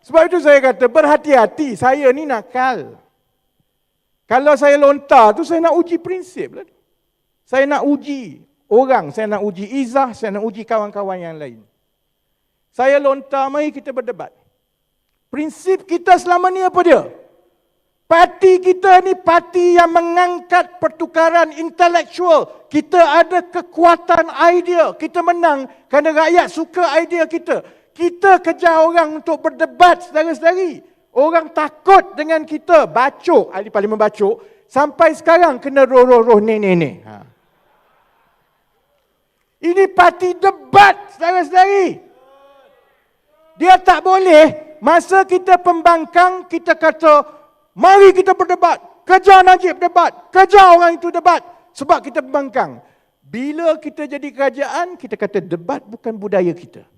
Sebab itu saya kata berhati-hati. Saya ni nakal. Kalau saya lontar tu saya nak uji prinsip lah. Saya nak uji orang, saya nak uji izah, saya nak uji kawan-kawan yang lain. Saya lontar, mari kita berdebat. Prinsip kita selama ni apa dia? Parti kita ni parti yang mengangkat pertukaran intelektual. Kita ada kekuatan idea. Kita menang kerana rakyat suka idea kita. Kita kejar orang untuk berdebat sedari-sedari. Orang takut dengan kita. Bacok, ahli parlimen bacok. Sampai sekarang kena roh-roh-roh nenek-nenek. Ha. Ini parti debat saudara-saudari. Dia tak boleh masa kita pembangkang kita kata mari kita berdebat. Kejar Najib debat. Kejar orang itu debat. Sebab kita pembangkang. Bila kita jadi kerajaan kita kata debat bukan budaya kita.